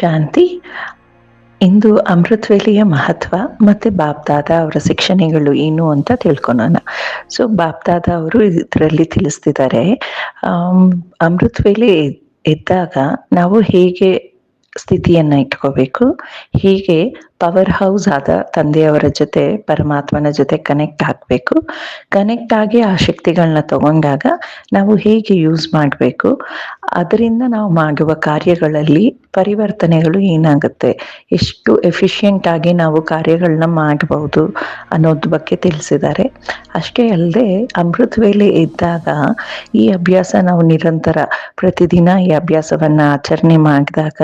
ಶಾಂತಿ. ಇಂದು ಅಮೃತವೇಲಿಯ ಮಹತ್ವ ಮತ್ತೆ ಬಾಪ್ದಾದ ಅವರ ಶಿಕ್ಷಣಗಳು ಏನು ಅಂತ ತಿಳ್ಕೊಳೋಣ. ಸೊ ಬಾಪ್ದಾದ ಅವರು ಇದರಲ್ಲಿ ತಿಳಿಸ್ತಿದ್ದಾರೆ ಅಮೃತವೇಲಿ ಇದ್ದಾಗ ನಾವು ಹೇಗೆ ಸ್ಥಿತಿಯನ್ನ ಇಟ್ಕೋಬೇಕು, ಹೀಗೆ ಪವರ್ ಹೌಸ್ ಆದ ತಂದೆಯವರ ಜೊತೆ, ಪರಮಾತ್ಮನ ಜೊತೆ ಕನೆಕ್ಟ್ ಆಗಬೇಕು. ಕನೆಕ್ಟ್ ಆಗಿ ಆ ಶಕ್ತಿಗಳನ್ನ ತಗೊಂಡಾಗ ನಾವು ಹೇಗೆ ಯೂಸ್ ಮಾಡಬೇಕು ಅದರಿಂದ ನಾವು ಮಾಡುವ ಕಾರ್ಯಗಳಲ್ಲಿ ಪರಿವರ್ತನೆಗಳು ಏನಾಗುತ್ತೆ? ಎಷ್ಟು ಎಫಿಷಿಯೆಂಟ್ ಆಗಿ ನಾವು ಕಾರ್ಯಗಳನ್ನ ಮಾಡಬಹುದು ಅನ್ನೋದ್ರ ಬಗ್ಗೆ ತಿಳಿಸಿದ್ದಾರೆ. ಅಷ್ಟೇ ಅಲ್ಲದೆ ಅಮೃತ ವೇಳೆ ಇದ್ದಾಗ ಈ ಅಭ್ಯಾಸ ನಾವು ನಿರಂತರ ಪ್ರತಿದಿನ ಈ ಅಭ್ಯಾಸವನ್ನ ಆಚರಣೆ ಮಾಡಿದಾಗ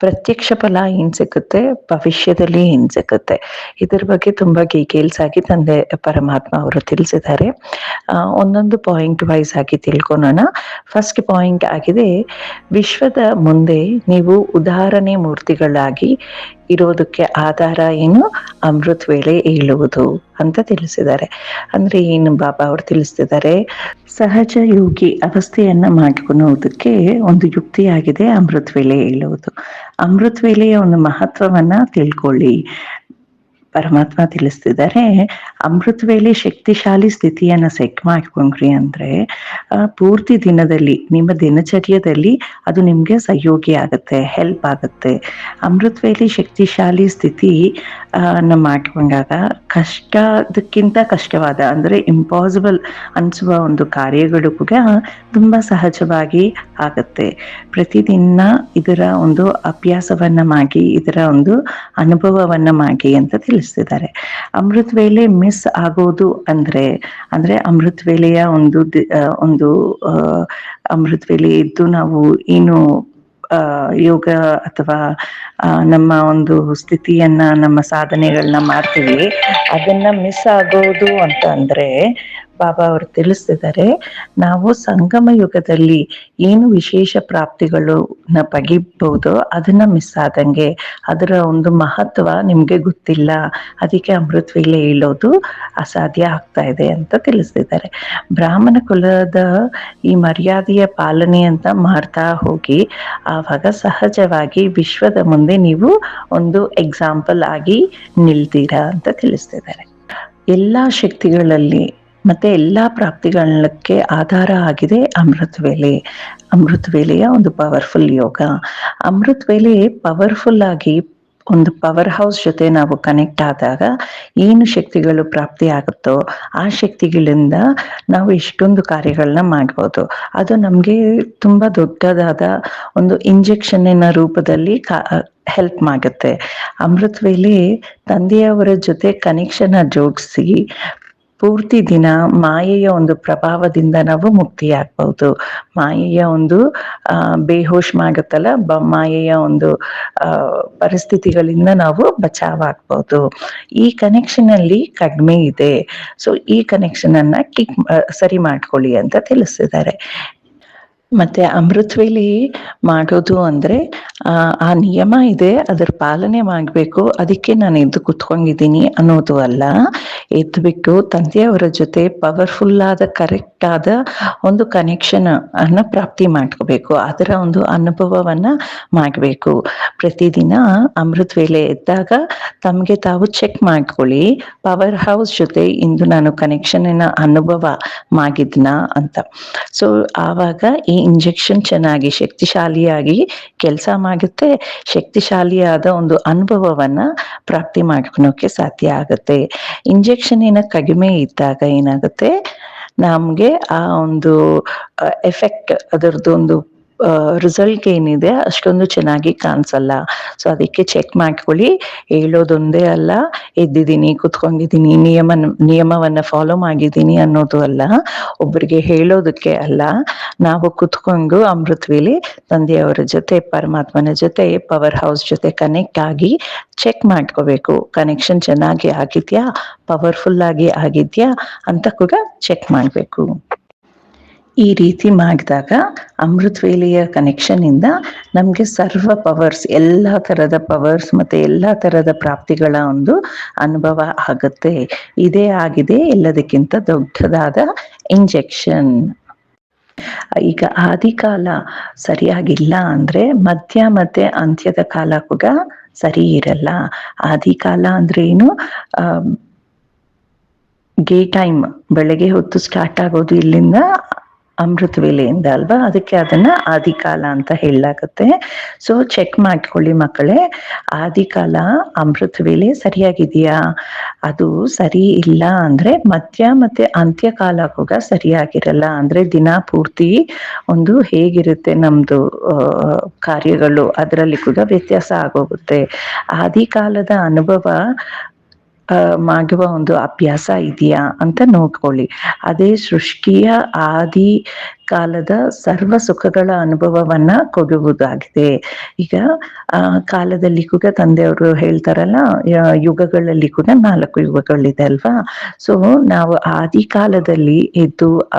ಪ್ರತ್ಯಕ್ಷ ಫಲ ಏನ್ ಸಿಗುತ್ತೆ ಭವಿಷ್ಯದಲ್ಲಿ ಏನ್ ಸಿಗುತ್ತೆ ಇದ್ರ ಬಗ್ಗೆ ತುಂಬಾ ಡೀಟೇಲ್ಸ್ ಆಗಿ ತಂದೆ ಪರಮಾತ್ಮ ಅವರು ತಿಳಿಸಿದ್ದಾರೆ. ಒಂದೊಂದು ಪಾಯಿಂಟ್ ವೈಸ್ ಆಗಿ ತಿಳ್ಕೊಳೋಣ. ಫಸ್ಟ್ ಪಾಯಿಂಟ್ ಆಗಿದೆ, ವಿಶ್ವದ ಮುಂದೆ ನೀವು ಉದಾಹರಣೆ ಮೂರ್ತಿಗಳಾಗಿ ಇರೋದಕ್ಕೆ ಆಧಾರ ಏನು? ಅಮೃತ್ ವೇಳೆ ಏಳುವುದು ಅಂತ ತಿಳಿಸಿದ್ದಾರೆ. ಅಂದ್ರೆ ಏನು ಬಾಬಾ ಅವರು ತಿಳಿಸ್ತಿದ್ದಾರೆ? ಸಹಜ ಯೋಗಿ ಅವಸ್ಥೆಯನ್ನ ಮಾಡಿಕೊಳ್ಳುವುದಕ್ಕೆ ಒಂದು ಯುಕ್ತಿಯಾಗಿದೆ ಅಮೃತ್ ವೇಳೆ ಹೇಳುವುದು. ಅಮೃತ್ ವೇಳೆಯ ಒಂದು ಮಹತ್ವವನ್ನ ತಿಳ್ಕೊಳ್ಳಿ. ಪರಮಾತ್ಮ ತಿಳಿಸ್ತಿದ್ದಾರೆ, ಅಮೃತ ವೇಳೆ ಶಕ್ತಿಶಾಲಿ ಸ್ಥಿತಿಯನ್ನ ಸೆಟ್ ಮಾಡ್ಕೊಂಡ್ರಿ ಅಂದ್ರೆ ಪೂರ್ತಿ ದಿನದಲ್ಲಿ, ನಿಮ್ಮ ದಿನಚರ್ಯದಲ್ಲಿ ಅದು ನಿಮ್ಗೆ ಸಹಯೋಗಿ ಆಗುತ್ತೆ ಹೆಲ್ಪ್ ಆಗುತ್ತೆ. ಅಮೃತ ವೇಳೆ ಶಕ್ತಿಶಾಲಿ ಸ್ಥಿತಿ ನ ಮಾಡ್ಕೊಂಡಾಗ ಕಷ್ಟದಕ್ಕಿಂತ ಕಷ್ಟವಾದ, ಅಂದ್ರೆ ಇಂಪಾಸಿಬಲ್ ಅನ್ಸುವ ಒಂದು ಕಾರ್ಯಗಳು ಕೂಡ ತುಂಬಾ ಸಹಜವಾಗಿ ಆಗತ್ತೆ. ಪ್ರತಿದಿನ ಇದರ ಒಂದು ಅಭ್ಯಾಸವನ್ನ ಮಾಡಿ, ಇದರ ಒಂದು ಅನುಭವವನ್ನ ಮಾಡಿ ಅಂತ ತಿಳಿಸ್ತಿದ್ದಾರೆ ಅಮೃತ ವೇಳೆ ಮಿಸ್ ಆಗೋದು ಅಂದ್ರೆ ಅಂದ್ರೆ ಅಮೃತ ವೇಳೆಯ ಒಂದು ಒಂದು ಅಮೃತ ವೇಳೆ ಇದ್ದು ನಾವು ಏನು ಯೋಗ ಅಥವಾ ನಮ್ಮ ಒಂದು ಸ್ಥಿತಿಯನ್ನ, ನಮ್ಮ ಸಾಧನೆಗಳನ್ನ ಮಾಡ್ತೀವಿ, ಅದನ್ನ ಮಿಸ್ ಆಗೋದು ಅಂತ ಅಂದ್ರೆ ಬಾಬಾ ಅವರು ತಿಳಿಸ್ತಿದ್ದಾರೆ, ನಾವು ಸಂಗಮ ಯುಗದಲ್ಲಿ ಏನು ವಿಶೇಷ ಪ್ರಾಪ್ತಿಗಳು ನ ಪಗಿಬಹುದು ಅದನ್ನ ಮಿಸ್ ಆದಂಗೆ. ಅದರ ಒಂದು ಮಹತ್ವ ನಿಮ್ಗೆ ಗೊತ್ತಿಲ್ಲ. ಅದಕ್ಕೆ ಅಮೃತ ವೇಳೆ ಹೇಳೋದು ಅಸಾಧ್ಯ ಆಗ್ತಾ ಇದೆ ಅಂತ ತಿಳಿಸ್ತಿದ್ದಾರೆ. ಬ್ರಾಹ್ಮಣ ಕುಲದ ಈ ಮರ್ಯಾದೆಯ ಪಾಲನೆ ಅಂತ ಮಾಡ್ತಾ ಹೋಗಿ, ಆವಾಗ ಸಹಜವಾಗಿ ವಿಶ್ವದ ಮುಂದೆ ನೀವು ಒಂದು ಎಕ್ಸಾಂಪಲ್ ಆಗಿ ನಿಲ್ತೀರಾ ಅಂತ ತಿಳಿಸ್ತಿದ್ದಾರೆ. ಎಲ್ಲಾ ಶಕ್ತಿಗಳಲ್ಲಿ ಮತ್ತೆ ಎಲ್ಲಾ ಪ್ರಾಪ್ತಿಗಳಕ್ಕೆ ಆಧಾರ ಆಗಿದೆ ಅಮೃತ ವೇಲೆ ಅಮೃತ ವೇಲೆಯ ಒಂದು ಪವರ್ಫುಲ್ ಯೋಗ. ಅಮೃತ ವೇಲೆ ಪವರ್ಫುಲ್ ಆಗಿ ಒಂದು ಪವರ್ ಹೌಸ್ ಜೊತೆ ನಾವು ಕನೆಕ್ಟ್ ಆದಾಗ ಏನು ಶಕ್ತಿಗಳು ಪ್ರಾಪ್ತಿ ಆಗುತ್ತೋ ಆ ಶಕ್ತಿಗಳಿಂದ ನಾವು ಎಷ್ಟೊಂದು ಕಾರ್ಯಗಳನ್ನ ಮಾಡ್ಬೋದು. ಅದು ನಮ್ಗೆ ತುಂಬಾ ದೊಡ್ಡದಾದ ಒಂದು ಇಂಜೆಕ್ಷನ್ನಿನ ರೂಪದಲ್ಲಿ ಹೆಲ್ಪ್ ಮಾಡುತ್ತೆ. ಅಮೃತ್ ವೇಲೆ ತಂದೆಯವರ ಜೊತೆ ಕನೆಕ್ಷನ್ ಜೋಡಿಸಿ ಪೂರ್ತಿ ದಿನ ಮಾಯೆಯ ಒಂದು ಪ್ರಭಾವದಿಂದ ನಾವು ಮುಕ್ತಿ ಆಗ್ಬಹುದು ಮಾಯೆಯ ಒಂದು ಬೇಹೋಶ್ ಮಾಡುತ್ತಲ್ಲ ಬ, ಮಾಯೆಯ ಒಂದು ಪರಿಸ್ಥಿತಿಗಳಿಂದ ನಾವು ಬಚಾವ್ ಆಗ್ಬಹುದು ಈ ಕನೆಕ್ಷನ್ ಅಲ್ಲಿ ಕಡಿಮೆ ಇದೆ. ಸೊ ಈ ಕನೆಕ್ಷನ್ ಅನ್ನ ಕಿಕ್ ಸರಿ ಮಾಡ್ಕೊಳ್ಳಿ ಅಂತ ತಿಳಿಸಿದ್ದಾರೆ. ಮತ್ತೆ ಅಮೃತವೇಲಿ ಮಾಡೋದು ಅಂದ್ರೆ, ಆ ನಿಯಮ ಇದೆ, ಅದರ ಪಾಲನೆ ಮಾಡ್ಬೇಕು. ಅದಕ್ಕೆ ನಾನು ಎದ್ದು ಕುತ್ಕೊಂಡಿದ್ದೀನಿ ಅನ್ನೋದು ಅಲ್ಲ. ಎದ್ದು ಬಿಟ್ಟು ತಂದೆಯವರ ಜೊತೆ ಪವರ್ಫುಲ್ ಆದ ಕರೆಕ್ಟ್ ಆದ ಒಂದು ಕನೆಕ್ಷನ್ ಅನ್ನ ಪ್ರಾಪ್ತಿ ಮಾಡ್ಕೋಬೇಕು. ಅದರ ಒಂದು ಅನುಭವವನ್ನ ಮಾಡಬೇಕು. ಪ್ರತಿದಿನ ಅಮೃತ ವೇಳೆ ಎದ್ದಾಗ ತಮ್ಗೆ ತಾವು ಚೆಕ್ ಮಾಡ್ಕೊಳ್ಳಿ. ಪವರ್ ಹೌಸ್ ಜೊತೆ ಇಂದು ನಾನು ಕನೆಕ್ಷನ್ ಅನುಭವ ಮಾಡಿದ್ನ ಅಂತ. ಸೊ ಆವಾಗ ಇಂಜೆಕ್ಷನ್ ಚೆನ್ನಾಗಿ ಶಕ್ತಿಶಾಲಿಯಾಗಿ ಕೆಲಸ ಮಾಡುತ್ತೆ. ಶಕ್ತಿಶಾಲಿಯಾದ ಒಂದು ಅನುಭವವನ್ನ ಪ್ರಾಪ್ತಿ ಮಾಡ್ಕೊಳೋಕೆ ಸಾಧ್ಯ ಆಗುತ್ತೆ. ಇಂಜೆಕ್ಷನ್ ಏನ ಕಡಿಮೆ ಇದ್ದಾಗ ಏನಾಗುತ್ತೆ? ನಮ್ಗೆ ಆ ಒಂದು ಎಫೆಕ್ಟ್ ಅದರದ್ದು ಒಂದು ರಿಸಲ್ಟ್ ಏನಿದೆ ಅಷ್ಟೊಂದು ಚೆನ್ನಾಗಿ ಕಾಣಿಸಲ್ಲ. ಸೊ ಅದಕ್ಕೆ ಚೆಕ್ ಮಾಡ್ಕೊಳ್ಳಿ. ಹೇಳೋದೊಂದೇ ಅಲ್ಲ, ಎದ್ದಿದ್ದೀನಿ, ಕುತ್ಕೊಂಡಿದ್ದೀನಿ ನಿಯಮ ನಿಯಮವನ್ನ ಫಾಲೋ ಮಾಡಿದ್ದೀನಿ ಅನ್ನೋದು ಅಲ್ಲ. ಒಬ್ಬರಿಗೆ ಹೇಳೋದಕ್ಕೆ ಅಲ್ಲ. ನಾವು ಕುತ್ಕೊಂಡು ಅಮೃತ್ವಿಲಿ ತಂದೆಯವರ ಜೊತೆ, ಪರಮಾತ್ಮನ ಜೊತೆ ಪವರ್ ಹೌಸ್ ಜೊತೆ ಕನೆಕ್ಟ್ ಆಗಿ ಚೆಕ್ ಮಾಡ್ಕೋಬೇಕು. ಕನೆಕ್ಷನ್ ಚೆನ್ನಾಗಿ ಆಗಿದ್ಯಾ? ಪವರ್ಫುಲ್ ಆಗಿ ಆಗಿದ್ಯಾ? ಅಂತ ಕೂಡ ಚೆಕ್ ಮಾಡಬೇಕು. ಈ ರೀತಿ ಮಾಡಿದಾಗ ಅಮೃತ್ ವೇಲೆಯ ಕನೆಕ್ಷನ್ ಇಂದ ನಮ್ಗೆ ಸರ್ವ ಪವರ್ಸ್ ಎಲ್ಲಾ ತರದ ಪವರ್ಸ್ ಮತ್ತೆ ಎಲ್ಲಾ ತರದ ಪ್ರಾಪ್ತಿಗಳ ಒಂದು ಅನುಭವ ಆಗುತ್ತೆ. ಇದೇ ಆಗಿದೆ, ಎಲ್ಲದಕ್ಕಿಂತ ದೊಡ್ಡದಾದ ಇಂಜೆಕ್ಷನ್ ಈಗ ಆದಿಕಾಲ ಸರಿಯಾಗಿಲ್ಲ ಅಂದ್ರೆ ಮಧ್ಯ ಮತ್ತೆ ಅಂತ್ಯದ ಕಾಲ ಕೂಡ ಸರಿ ಇರಲ್ಲ. ಆದಿಕಾಲ ಅಂದ್ರೆ ಏನು? ಗೇ ಟೈಮ್ ಬೆಳಗ್ಗೆ ಹೊತ್ತು ಸ್ಟಾರ್ಟ್ ಆಗೋದು ಇಲ್ಲಿಂದ ಅಮೃತ ವೇಲೆಯಿಂದ ಅಲ್ವಾ? ಅದಕ್ಕೆ ಅದನ್ನ ಆದಿಕಾಲ ಅಂತ ಹೇಳಲಾಗುತ್ತೆ. ಸೊ ಚೆಕ್ ಮಾಡ್ಕೊಳ್ಳಿ ಮಕ್ಕಳೇ. ಆದಿಕಾಲ ಅಮೃತ ವೇಲೆ ಸರಿಯಾಗಿದೆಯಾ? ಅದು ಸರಿ ಇಲ್ಲ ಅಂದ್ರೆ ಮಧ್ಯ ಮತ್ತೆ ಅಂತ್ಯಕಾಲ ಕೂಡ ಸರಿಯಾಗಿರಲ್ಲ ಅಂದ್ರೆ ದಿನ ಪೂರ್ತಿ ಒಂದು ಹೇಗಿರುತ್ತೆ ನಮ್ದು ಕಾರ್ಯಗಳು, ಅದರಲ್ಲಿ ಕೂಡ ವ್ಯತ್ಯಾಸ ಆಗೋಗುತ್ತೆ. ಆದಿಕಾಲದ ಅನುಭವ ಮಾಡುವ ಒಂದು ಅಭ್ಯಾಸ ಇದೆಯಾ ಅಂತ ನೋಡ್ಕೊಳ್ಳಿ. ಅದೇ ಸೃಷ್ಟಿಯ ಆದಿ ಕಾಲದ ಸರ್ವ ಸುಖಗಳ ಅನುಭವವನ್ನ ಕೊಡುವುದಾಗಿದೆ. ಈಗ, ಆ, ಕಾಲದಲ್ಲಿ ಕೂಡ ತಂದೆಯವರು ಹೇಳ್ತಾರಲ್ಲ ಯುಗಗಳಲ್ಲಿ ಕೂಡ ನಾಲ್ಕು ಯುಗಗಳಿದೆ ಅಲ್ವಾ? ಸೊ ನಾವು ಆದಿ ಕಾಲದಲ್ಲಿ ಇದ್ದು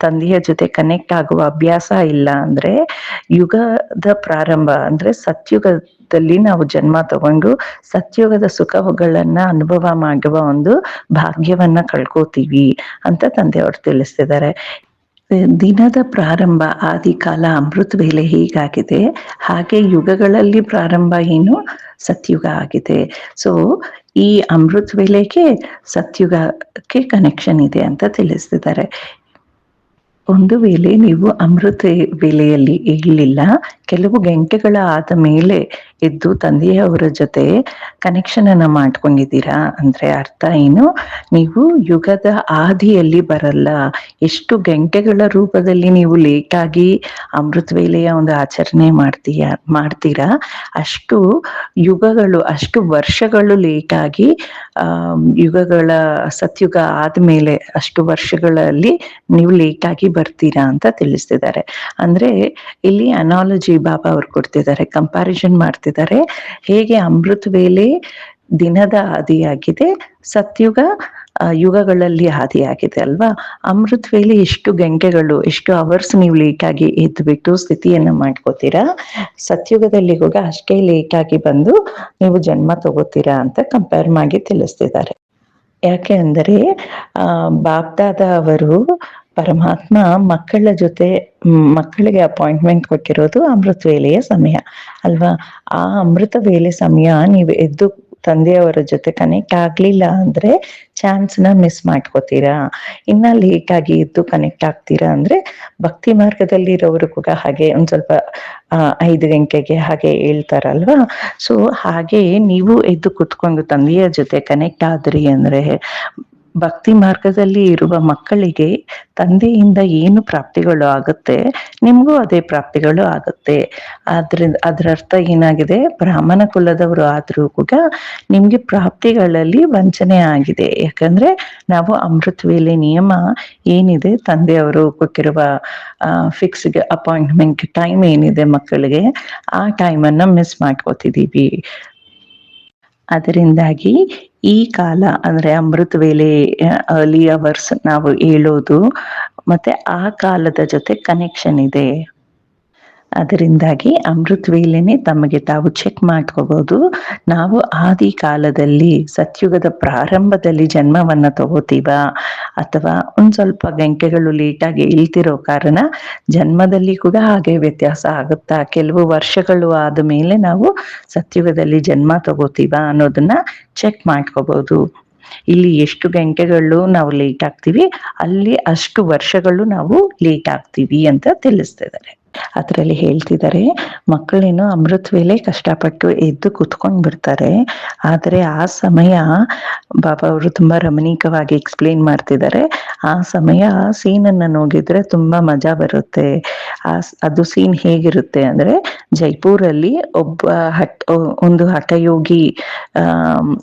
ತಂದೆಯ ಜೊತೆ ಕನೆಕ್ಟ್ ಆಗುವ ಅಭ್ಯಾಸ ಇಲ್ಲ ಅಂದ್ರೆ, ಯುಗದ ಪ್ರಾರಂಭ ಅಂದ್ರೆ ಸತ್ಯುಗದಲ್ಲಿ ನಾವು ಜನ್ಮ ತಗೊಂಡು ಸತ್ಯುಗದ ಸುಖಗಳನ್ನ ಅನುಭವ ಮಾಡುವ ಒಂದು ಭಾಗ್ಯವನ್ನ ಕಳ್ಕೋತೀವಿ ಅಂತ ತಂದೆಯವರು ತಿಳಿಸ್ತಿದ್ದಾರೆ. ದಿನದ ಪ್ರಾರಂಭ, ಆದಿಕಾಲ, ಅಮೃತ ವೇಳೆ ಹೀಗಾಗಿದೆ. ಹಾಗೆ ಯುಗಗಳಲ್ಲಿ ಪ್ರಾರಂಭ ಏನು? ಸತ್ಯುಗ ಆಗಿದೆ. ಸೊ ಈ ಅಮೃತ ವೇಳೆಗೆ ಸತ್ಯುಗಕ್ಕೆ ಕನೆಕ್ಷನ್ ಇದೆ ಅಂತ ತಿಳಿಸ್ತಿದ್ದಾರೆ. ಒಂದು ವೇಳೆ ನೀವು ಅಮೃತ ವೇಳೆಯಲ್ಲಿ ಇರಲಿಲ್ಲ, ಕೆಲವು ಗಂಟೆಗಳ ಆದ ಮೇಲೆ ಎದ್ದು ತಂದೆಯವರ ಜೊತೆ ಕನೆಕ್ಷನ್ ಅನ್ನ ಮಾಡ್ಕೊಂಡಿದ್ದೀರಾ? ಅಂದ್ರೆ ಅರ್ಥ ಏನು? ನೀವು ಯುಗದ ಆದಿಯಲ್ಲಿ ಬರಲ್ಲ, ಎಷ್ಟು ಗಂಟೆಗಳ ರೂಪದಲ್ಲಿ ನೀವು ಲೇಟ್ ಆಗಿ ಅಮೃತ ವೇಳೆಯ ಒಂದು ಆಚರಣೆ ಮಾಡ್ತೀಯ, ಮಾಡ್ತೀರಾ? ಅಷ್ಟು ಯುಗಗಳು, ಅಷ್ಟು ವರ್ಷಗಳು ಲೇಟ್ ಆಗಿ ಯುಗಗಳ ಸತ್ಯುಗ ಆದ್ಮೇಲೆ ಅಷ್ಟು ವರ್ಷಗಳಲ್ಲಿ ನೀವು ಲೇಟ್ ಆಗಿ ಬರ್ತೀರಾ ಅಂತ ತಿಳಿಸ್ತಿದ್ದಾರೆ. ಅಂದ್ರೆ ಇಲ್ಲಿ ಅನಾಲಜಿ ಬಾಬಾ ಅವ್ರು ಕೊಡ್ತಿದ್ದಾರೆ ಕಂಪ್ಯಾರಿಸನ್ ಮಾಡ್ತಿದ್ದಾರೆ. ಹೇಗೆ ಅಮೃತ್ ವೇಲೆ ದಿನದ ಆದಿಯಾಗಿದೆ, ಸತ್ಯುಗ ಯುಗಗಳಲ್ಲಿ ಆದಿಯಾಗಿದೆ ಅಲ್ವಾ? ಅಮೃತ್ ವೇಲೆ ಎಷ್ಟು ಗಂಟೆಗಳು ಎಷ್ಟು ಅವರ್ಸ್ ನೀವು ಲೇಟ್ ಆಗಿ ಎದ್ದು ಬಿಟ್ಟು ಸ್ಥಿತಿಯನ್ನ ಮಾಡ್ಕೋತೀರಾ? ಸತ್ಯುಗದಲ್ಲಿ ಹೋಗ ಅಷ್ಟೇ ಲೇಟ್ ಆಗಿ ಬಂದು ನೀವು ಜನ್ಮ ತಗೋತೀರಾ ಅಂತ ಕಂಪೇರ್ ಮಾಡಿ ತಿಳಿಸ್ತಿದ್ದಾರೆ. ಯಾಕೆ ಅಂದರೆ, ಆ ಬಾಪ್ದಾದ ಅವರು ಪರಮಾತ್ಮ ಮಕ್ಕಳ ಜೊತೆ ಮಕ್ಕಳಿಗೆ ಅಪಾಯಿಂಟ್ಮೆಂಟ್ ಕೊಟ್ಟಿರೋದು ಅಮೃತ ವೇಲೆಯ ಸಮಯ. ಅಲ್ವಾ? ಆ ಅಮೃತ ವೇಲೆ ಸಮಯ ನೀವು ಎದ್ದು ತಂದೆಯವರ ಜೊತೆ ಕನೆಕ್ಟ್ ಆಗ್ಲಿಲ್ಲ ಅಂದ್ರೆ ಚಾನ್ಸ್ನ ಮಿಸ್ ಮಾಡ್ಕೋತೀರಾ? ಇನ್ನ ಲೇಟ್ ಆಗಿ ಇದ್ದು ಕನೆಕ್ಟ್ ಆಗ್ತೀರಾ ಅಂದ್ರೆ ಭಕ್ತಿ ಮಾರ್ಗದಲ್ಲಿ ಇರೋರು ಕೂಡ ಹಾಗೆ ಒಂದ್ ಸ್ವಲ್ಪ ಐದು ಗಂಟೆಗೆ ಹಾಗೆ ಹೇಳ್ತಾರಲ್ವಾ? ಸೊ ಹಾಗೆ ನೀವು ಎದ್ದು ಕುತ್ಕೊಂಡು ತಂದೆಯ ಜೊತೆ ಕನೆಕ್ಟ್ ಆದ್ರಿ ಅಂದ್ರೆ ಭಕ್ತಿ ಮಾರ್ಗದಲ್ಲಿ ಇರುವ ಮಕ್ಕಳಿಗೆ ತಂದೆಯಿಂದ ಏನು ಪ್ರಾಪ್ತಿಗಳು ಆಗುತ್ತೆ, ನಿಮ್ಗೂ ಅದೇ ಪ್ರಾಪ್ತಿಗಳು ಆಗುತ್ತೆ. ಆದ್ರಿಂದ ಅದರ ಅರ್ಥ ಏನಾಗಿದೆ? ಬ್ರಾಹ್ಮಣ ಕುಲದವರು ಆದ್ರೂ ಕೂಡ ನಿಮ್ಗೆ ಪ್ರಾಪ್ತಿಗಳಲ್ಲಿ ವಂಚನೆ ಆಗಿದೆ. ಯಾಕಂದ್ರೆ ನಾವು ಅಮೃತ ವೇಲೆ ನಿಯಮ ಏನಿದೆ, ತಂದೆಯವರು ಕೊಟ್ಟಿರುವ ಫಿಕ್ಸ್ ಅಪಾಯಿಂಟ್ಮೆಂಟ್ ಟೈಮ್ ಏನಿದೆ ಮಕ್ಕಳಿಗೆ, ಆ ಟೈಮನ್ನ ಮಿಸ್ ಮಾಡ್ಕೋತಿದೀವಿ ಅದರಿಂದಾಗಿ ಈ ಕಾಲ ಅಂದ್ರೆ ಅಮೃತ ವೇಳೆ ಅರ್ಲಿ ಅವರ್ಸ್ ನಾವು ಹೇಳೋದು, ಮತ್ತೆ ಆ ಕಾಲದ ಜೊತೆ ಕನೆಕ್ಷನ್ ಇದೆ. ಅದರಿಂದಾಗಿ ಅಮೃತ್ ವೇಲೆನೆ ತಮಗೆ ತಾವು ಚೆಕ್ ಮಾಡ್ಕೋಬಹುದು ನಾವು ಆದಿ ಕಾಲದಲ್ಲಿ, ಸತ್ಯುಗದ ಪ್ರಾರಂಭದಲ್ಲಿ ಜನ್ಮವನ್ನ ತಗೋತೀವ? ಅಥವಾ ಒಂದ್ ಸ್ವಲ್ಪ ಗಂಟೆಗಳು ಲೇಟಾಗಿ ಇಳ್ತಿರೋ ಕಾರಣ ಜನ್ಮದಲ್ಲಿ ಕೂಡ ಹಾಗೆ ವ್ಯತ್ಯಾಸ ಆಗುತ್ತಾ? ಕೆಲವು ವರ್ಷಗಳು ಆದ ಮೇಲೆ ನಾವು ಸತ್ಯುಗದಲ್ಲಿ ಜನ್ಮ ತಗೋತೀವ ಅನ್ನೋದನ್ನ ಚೆಕ್ ಮಾಡ್ಕೋಬಹುದು ಇಲ್ಲಿ ಎಷ್ಟು ಗಂಟೆಗಳು ನಾವು ಲೇಟ್ ಆಗ್ತೀವಿ, ಅಲ್ಲಿ ಅಷ್ಟು ವರ್ಷಗಳು ನಾವು ಲೇಟ್ ಆಗ್ತೀವಿ ಅಂತ ತಿಳಿಸ್ತಿದ್ದಾರೆ ಅದರಲ್ಲಿ ಹೇಳ್ತಿದ್ದಾರೆ ಮಕ್ಕಳೇನು ಅಮೃತ ವೇಳೆ ಕಷ್ಟಪಟ್ಟು ಎದ್ದು ಕುತ್ಕೊಂಡ್ ಬಿಡ್ತಾರೆ. ಆದ್ರೆ ಆ ಸಮಯ ಬಾಬಾ ಅವರು ತುಂಬಾ ರಮಣೀಕವಾಗಿ ಎಕ್ಸ್ಪ್ಲೇನ್ ಮಾಡ್ತಿದ್ದಾರೆ ಆ ಸಮಯ ಸೀನ್ ಅನ್ನ ನೋಡಿದ್ರೆ ತುಂಬಾ ಮಜಾ ಬರುತ್ತೆ. ಆ ಅದು ಸೀನ್ ಹೇಗಿರುತ್ತೆ ಅಂದ್ರೆ ಜೈಪುರಲ್ಲಿ ಒಬ್ಬ ಹಟ್ ಒಂದು ಹಠಯೋಗಿ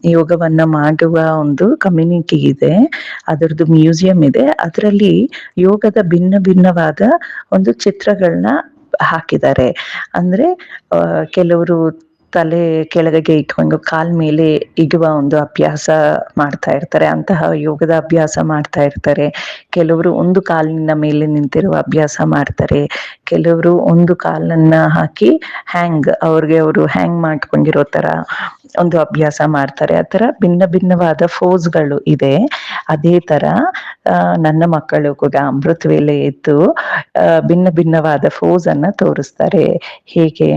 ಯೋಗವನ್ನ ಮಾಡುವ ಒಂದು ಕಮ್ಯುನಿಟಿ ಇದೆ. ಅದರದ್ದು ಮ್ಯೂಸಿಯಂ ಇದೆ. ಅದರಲ್ಲಿ ಯೋಗದ ಭಿನ್ನ ಭಿನ್ನವಾದ ಒಂದು ಚಿತ್ರಗಳನ್ನ ಹಾಕಿದ್ದಾರೆ. ಅಂದ್ರೆ ಕೆಲವರು ತಲೆ ಕೆಳಗೆ ಇಟ್ಕೊಂಡು ಕಾಲ್ ಮೇಲೆ ಇಗುವ ಒಂದು ಅಭ್ಯಾಸ ಮಾಡ್ತಾ ಇರ್ತಾರೆ. ಅಂತಹ ಯೋಗದ ಅಭ್ಯಾಸ ಮಾಡ್ತಾ ಇರ್ತಾರೆ. ಕೆಲವರು ಒಂದು ಕಾಲಿನ ಮೇಲೆ ನಿಂತಿರುವ ಅಭ್ಯಾಸ ಮಾಡ್ತಾರೆ. ಕೆಲವರು ಒಂದು ಕಾಲನ್ನ ಹಾಕಿ ಹ್ಯಾಂಗ್ ಅವ್ರಿಗೆ ಅವರು ಹ್ಯಾಂಗ್ ಮಾಡ್ಕೊಂಡಿರೋ ತರ ಒಂದು ಅಭ್ಯಾಸ ಮಾಡ್ತಾರೆ. ಆ ತರ ಭಿನ್ನ ಭಿನ್ನವಾದ ಫೋಸ್ಗಳು ಇದೆ. ಅದೇ ತರ ನನ್ನ ಮಕ್ಕಳು ಕೂಡ ಅಮೃತ್ ವೇಲೆ ಇದ್ದು ಭಿನ್ನ ಭಿನ್ನವಾದ ಫೋಸ್ ಅನ್ನ ತೋರಿಸ್ತಾರೆ. ಹೇಗೆ?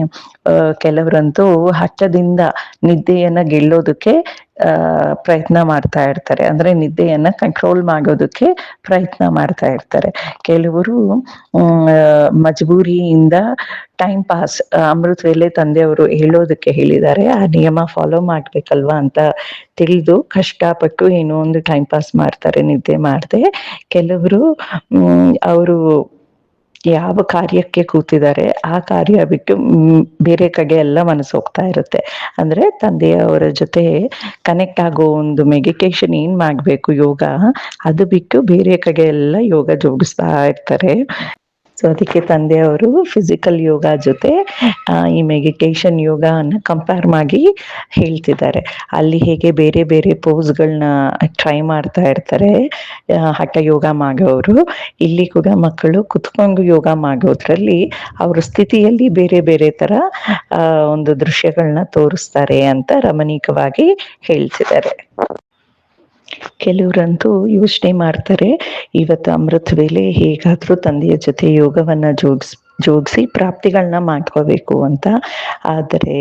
ಕೆಲವರಂತೂ ಹಠದಿಂದ ನಿದ್ದೆಯನ್ನ ಗೆಲ್ಲೋದಕ್ಕೆ ಪ್ರಯತ್ನ ಮಾಡ್ತಾ ಇರ್ತಾರೆ. ಅಂದ್ರೆ ನಿದ್ದೆಯನ್ನ ಕಂಟ್ರೋಲ್ ಮಾಡೋದಕ್ಕೆ ಪ್ರಯತ್ನ ಮಾಡ್ತಾ ಇರ್ತಾರೆ. ಕೆಲವರು ಮಜಬೂರಿಯಿಂದ ಟೈಮ್ ಪಾಸ್ ಅಮೃತ ವೇಲೆ ತಂದೆಯವರು ಹೇಳೋದಕ್ಕೆ ಹೇಳಿದ್ದಾರೆ. ಆ ನಿಯಮ ಫಾಲೋ ಮಾಡ್ಬೇಕಲ್ವಾ ಅಂತ ತಿಳಿದು ಕಷ್ಟಪಟ್ಟು ಏನೋ ಒಂದು ಟೈಮ್ ಪಾಸ್ ಮಾಡ್ತಾರೆ, ನಿದ್ದೆ ಮಾಡದೆ. ಕೆಲವರು ಅವರು ಯಾವ ಕಾರ್ಯಕ್ಕೆ ಕೂತಿದ್ದಾರೆ, ಆ ಕಾರ್ಯ ಬಿಟ್ಟು ಬೇರೆ ಕಡೆ ಎಲ್ಲ ಮನಸ್ಸು ಹೋಗ್ತಾ ಇರುತ್ತೆ. ಅಂದ್ರೆ ತಂದೆಯವರ ಜೊತೆ ಕನೆಕ್ಟ್ ಆಗೋ ಒಂದು ಮೆಡಿಟೇಷನ್ ಏನ್ ಮಾಡ್ಬೇಕು ಯೋಗ? ಅದು ಬಿಟ್ಟು ಬೇರೆ ಕಡೆ ಎಲ್ಲ ಯೋಗ ಜೋಡಿಸ್ತಾ ಇರ್ತಾರೆ. ಸೊ ಅದಕ್ಕೆ ತಂದೆಯವರು ಫಿಸಿಕಲ್ ಯೋಗ ಜೊತೆ ಈ ಮೆಡಿಟೇಷನ್ ಯೋಗ ಅನ್ನ ಕಂಪೇರ್ ಮಾಡಿ ಹೇಳ್ತಿದ್ದಾರೆ. ಅಲ್ಲಿ ಹೇಗೆ ಬೇರೆ ಬೇರೆ ಪೋಸ್ಗಳನ್ನ ಟ್ರೈ ಮಾಡ್ತಾ ಇರ್ತಾರೆ ಹಠ ಯೋಗ ಮಾಡೋರು ಇಲ್ಲಿ ಕೂಡ ಮಕ್ಕಳು ಕುತ್ಕೊಂಡು ಯೋಗ ಮಾಡೋದ್ರಲ್ಲಿ ಅವ್ರ ಸ್ಥಿತಿಯಲ್ಲಿ ಬೇರೆ ಬೇರೆ ತರ ಒಂದು ದೃಶ್ಯಗಳನ್ನ ತೋರಿಸ್ತಾರೆ ಅಂತ ರಮಣೀಕವಾಗಿ ಹೇಳ್ತಿದ್ದಾರೆ. ಕೆಲವರಂತೂ ಯೋಚನೆ ಮಾಡ್ತಾರೆ ಇವತ್ತು ಅಮೃತ ವೇಳೆ ಹೇಗಾದ್ರೂ ತಂದೆಯ ಜೊತೆ ಯೋಗವನ್ನ ಜೋಡಿಸ್ ಜೋಡಿಸಿ ಪ್ರಾಪ್ತಿಗಳನ್ನ ಮಾಡ್ಕೋಬೇಕು ಅಂತ. ಆದರೆ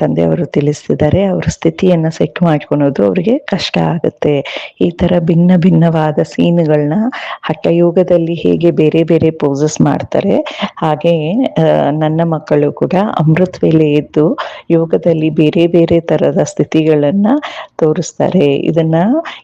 ತಂದೆಯವರು ತಿಳಿಸ್ತಿದ್ದಾರೆ, ಅವ್ರ ಸ್ಥಿತಿಯನ್ನ ಸೆಟ್ ಮಾಡ್ಕೊಳೋದು ಅವ್ರಿಗೆ ಕಷ್ಟ ಆಗುತ್ತೆ. ಈ ತರ ಭಿನ್ನ ಭಿನ್ನವಾದ ಸೀನ್ಗಳನ್ನ ಹಠಯೋಗದಲ್ಲಿ ಹೇಗೆ ಬೇರೆ ಬೇರೆ ಪೋಸಸ್ ಮಾಡ್ತಾರೆ, ಹಾಗೆ ನನ್ನ ಮಕ್ಕಳು ಕೂಡ ಅಮೃತ್ ವೇಳೆ ಎದ್ದು ಯೋಗದಲ್ಲಿ ಬೇರೆ ಬೇರೆ ತರದ ಸ್ಥಿತಿಗಳನ್ನ ತೋರಿಸ್ತಾರೆ. ಇದನ್ನ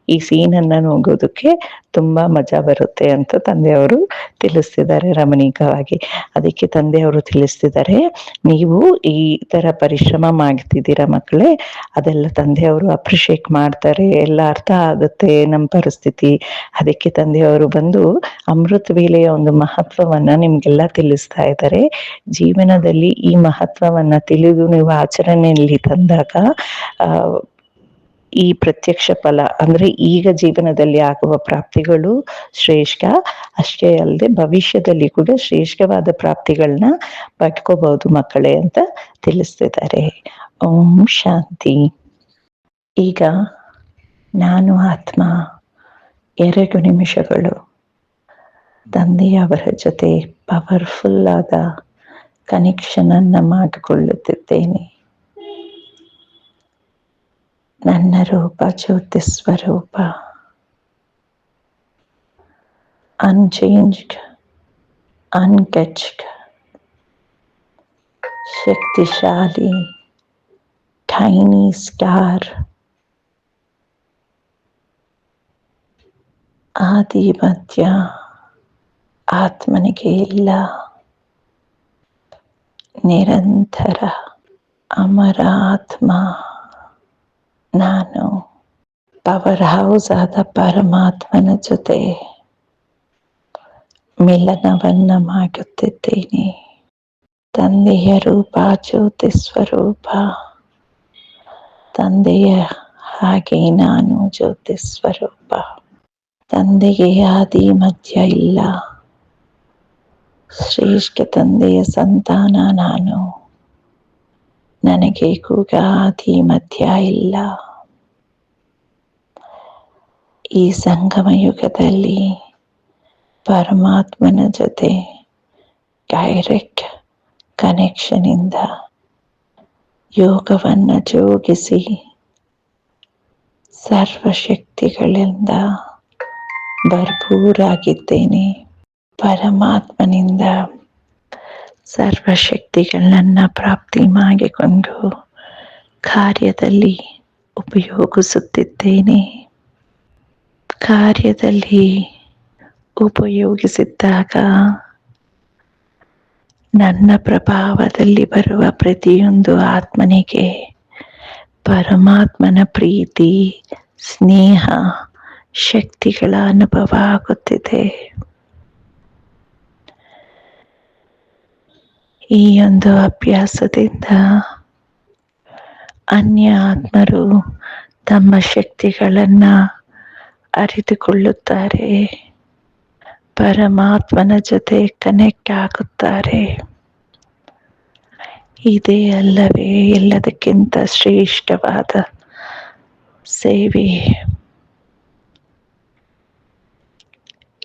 ಈ ಸೀನನ್ನ ನೋಡೋದಕ್ಕೆ ತುಂಬಾ ಮಜಾ ಬರುತ್ತೆ ಅಂತ ತಂದೆಯವರು ತಿಳಿಸ್ತಿದ್ದಾರೆ ರಮಣೀಕವಾಗಿ ಅದಕ್ಕೆ ತಂದೆಯವರು ತಿಳಿಸ್ತಿದ್ದಾರೆ. ನೀವು ಈ ತರ ಪರಿಶ್ರಮ ಮಾಡ್ತಿದ್ದೀರಾ ಮಕ್ಕಳೇ? ಅದೆಲ್ಲ ತಂದೆಯವರು ಅಪ್ರಿಶಿಯೇಟ್ ಮಾಡ್ತಾರೆ. ಎಲ್ಲ ಅರ್ಥ ಆಗುತ್ತೆ ನಮ್ಮ ಪರಿಸ್ಥಿತಿ. ಅದಕ್ಕೆ ತಂದೆಯವರು ಬಂದು ಅಮೃತ ವೇಳೆಯ ಒಂದು ಮಹತ್ವವನ್ನ ನಿಮ್ಗೆಲ್ಲ ತಿಳಿಸ್ತಾ ಇದ್ದಾರೆ. ಜೀವನದಲ್ಲಿ ಈ ಮಹತ್ವವನ್ನ ತಿಳಿದು ನೀವು ಆಚರಣೆಯಲ್ಲಿ ತಂದಾಗ, ಆ ಈ ಪ್ರತ್ಯಕ್ಷ ಫಲ, ಅಂದ್ರೆ ಈಗ ಜೀವನದಲ್ಲಿ ಆಗುವ ಪ್ರಾಪ್ತಿಗಳು ಶ್ರೇಷ್ಠ. ಅಷ್ಟೇ ಅಲ್ಲದೆ ಭವಿಷ್ಯದಲ್ಲಿ ಕೂಡ ಶ್ರೇಷ್ಠವಾದ ಪ್ರಾಪ್ತಿಗಳನ್ನ ಪಡ್ಕೋಬಹುದು ಮಕ್ಕಳೇ ಅಂತ ತಿಳಿಸ್ತಿದ್ದಾರೆ. ಓಂ ಶಾಂತಿ. ಈಗ ನಾನು ಆತ್ಮ, ಎರಡು ನಿಮಿಷಗಳು. ತಂದೆಯವರ ಜೊತೆ ಪವರ್ಫುಲ್ ಆದ ಕನೆಕ್ಷನ್ ಅನ್ನ ಮಾಡಿಕೊಳ್ಳುತ್ತಿದ್ದೇನೆ. ನನ್ನ ರೂಪ ಜ್ಯೋತಿ ಸ್ವರೂಪ ಅನ್ಚೇಂಜ್ಡ್ ಅನ್ಟಚ್ಡ್ ಶಕ್ತಿಶಾಲಿ ಟೈನಿ ಸ್ಟಾರ್ ಆದಿ ಮಧ್ಯ ಆತ್ಮನಿಗೆ ಇಲ್ಲ ನಿರಂತರ ಅಮರ ಆತ್ಮ ನಾನು ಪವರ್ ಹೌಸ್ ಆದ ಪರಮಾತ್ಮನ ಜೊತೆ ಮಿಲನವನ್ನ ಮಾಡುತ್ತಿದ್ದೇನೆ. ತಂದೆಯ ರೂಪ, ಜ್ಯೋತಿ ಸ್ವರೂಪ. ತಂದೆಯ ಹಾಗೆ ನಾನು ಜ್ಯೋತಿ ಸ್ವರೂಪ. ತಂದೆಗೆ ಆದಿ ಮಧ್ಯ ಇಲ್ಲ. ಶ್ರೇಷ್ಠ ತಂದೆಯ ಸಂತಾನ ನಾನು. ನನಗೆ ಕೂಗಾದಿ ಮಧ್ಯ ಇಲ್ಲ. ಈ ಸಂಗಮ ಯುಗದಲ್ಲಿ ಪರಮಾತ್ಮನ ಜೊತೆ ಡೈರೆಕ್ಟ್ ಕನೆಕ್ಷನ್ ಇಂದ ಯೋಗವನ್ನ ಜೋಗಿಸಿ ಸರ್ವಶಕ್ತಿಗಳಿಂದ ಭರ್ಪೂರಾಗಿದ್ದೇನೆ. ಪರಮಾತ್ಮನಿಂದ ಸರ್ವಶಕ್ತಿಗಳನ್ನ ಪ್ರಾಪ್ತಿ ಮಾಡಿಕೊಂಡು ಕಾರ್ಯದಲ್ಲಿ ಉಪಯೋಗಿಸುತ್ತಿದ್ದೇನೆ. ಕಾರ್ಯದಲ್ಲಿ ಉಪಯೋಗಿಸಿದ್ದಾಗ ನನ್ನ ಪ್ರಭಾವದಲ್ಲಿ ಬರುವ ಪ್ರತಿಯೊಂದು ಆತ್ಮನಿಗೆ ಪರಮಾತ್ಮನ ಪ್ರೀತಿ, ಸ್ನೇಹ, ಶಕ್ತಿಗಳ ಅನುಭವ ಆಗುತ್ತಿದೆ. ಈ ಒಂದು ಅಭ್ಯಾಸದಿಂದ ಅನ್ಯ ಆತ್ಮರು ತಮ್ಮ ಶಕ್ತಿಗಳನ್ನು ಅರಿತುಕೊಳ್ಳುತ್ತಾರೆ, ಪರಮಾತ್ಮನ ಜೊತೆ ಕನೆಕ್ಟ್ ಆಗುತ್ತಾರೆ. ಇದೇ ಅಲ್ಲವೇ ಎಲ್ಲದಕ್ಕಿಂತ ಶ್ರೇಷ್ಠವಾದ ಸೇವೆ.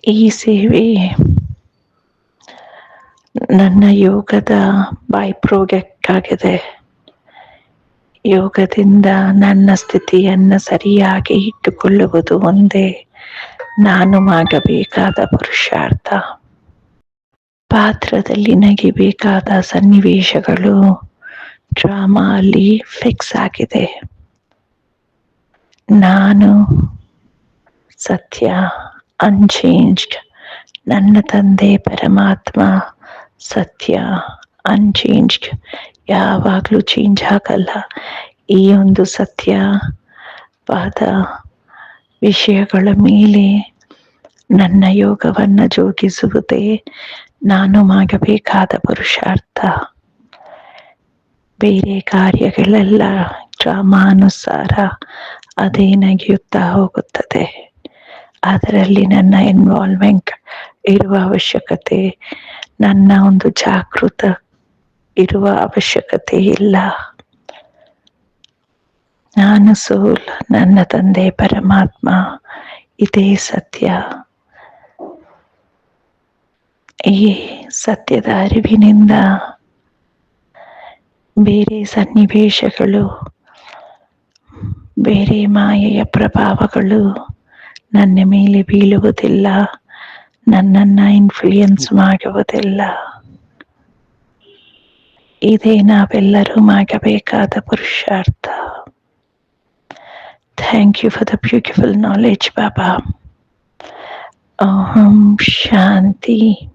ಈ ಸೇವೆ ನನ್ನ ಯೋಗದ ಬೈ ಪ್ರಾಡಕ್ಟ್ ಆಗಿದೆ. ಯೋಗದಿಂದ ನನ್ನ ಸ್ಥಿತಿಯನ್ನು ಸರಿಯಾಗಿ ಇಟ್ಟುಕೊಳ್ಳುವುದು ಒಂದೇ. ನಾನು ಮಾಡಬೇಕಾದ ಪುರುಷಾರ್ಥ. ಪಾತ್ರದಲ್ಲಿ ನಗಿಬೇಕಾದ ಸನ್ನಿವೇಶಗಳು ಡ್ರಾಮಾ ಅಲ್ಲಿ ಫಿಕ್ಸ್ ಆಗಿದೆ. ನಾನು ಸತ್ಯ ಅನ್ಚೇಂಜ್ಡ್ ನನ್ನ ತಂದೆ ಪರಮಾತ್ಮ ಸತ್ಯ ಅನ್ಚೇಂಜ್ಡ್ ಯಾವಾಗಲೂ ಚೇಂಜ್ ಆಗಲ್ಲ. ಈ ಒಂದು ಸತ್ಯವಾದ ವಿಷಯಗಳ ಮೇಲೆ ನನ್ನ ಯೋಗವನ್ನು ಜೋಗಿಸುವುದೇ ನಾನು ಮಾಡಬೇಕಾದ ಪುರುಷಾರ್ಥ. ಬೇರೆ ಕಾರ್ಯಗಳೆಲ್ಲ ಡ್ರಾಮಾನುಸಾರ ಅದೇ ನಗೆಯುತ್ತಾ ಹೋಗುತ್ತದೆ. ಅದರಲ್ಲಿ ನನ್ನ ಇನ್ವಾಲ್ವ್ಮೆಂಟ್ ಇರುವ ಅವಶ್ಯಕತೆ, ನನ್ನ ಒಂದು ಜಾಗೃತ ಇರುವ ಅವಶ್ಯಕತೆ ಇಲ್ಲ. ನಾನು ಸೋಲ್, ನನ್ನ ತಂದೆ ಪರಮಾತ್ಮ, ಇದೇ ಸತ್ಯ. ಈ ಸತ್ಯದ ಅರಿವಿನಿಂದ ಬೇರೆ ಸನ್ನಿವೇಶಗಳು, ಬೇರೆ ಮಾಯೆಯ ಪ್ರಭಾವಗಳು ನನ್ನ ಮೇಲೆ ಬೀಳುವುದಿಲ್ಲ ನನ್ನನ್ನ ಇನ್ಫ್ಲೂಯೆನ್ಸ್ ಮಾಡುವುದಿಲ್ಲ. ಇದೇ ನಾವೆಲ್ಲರೂ ಮಾಡಬೇಕಾದ ಪುರುಷಾರ್ಥ. Thank you for the beautiful knowledge Baba Om Shanti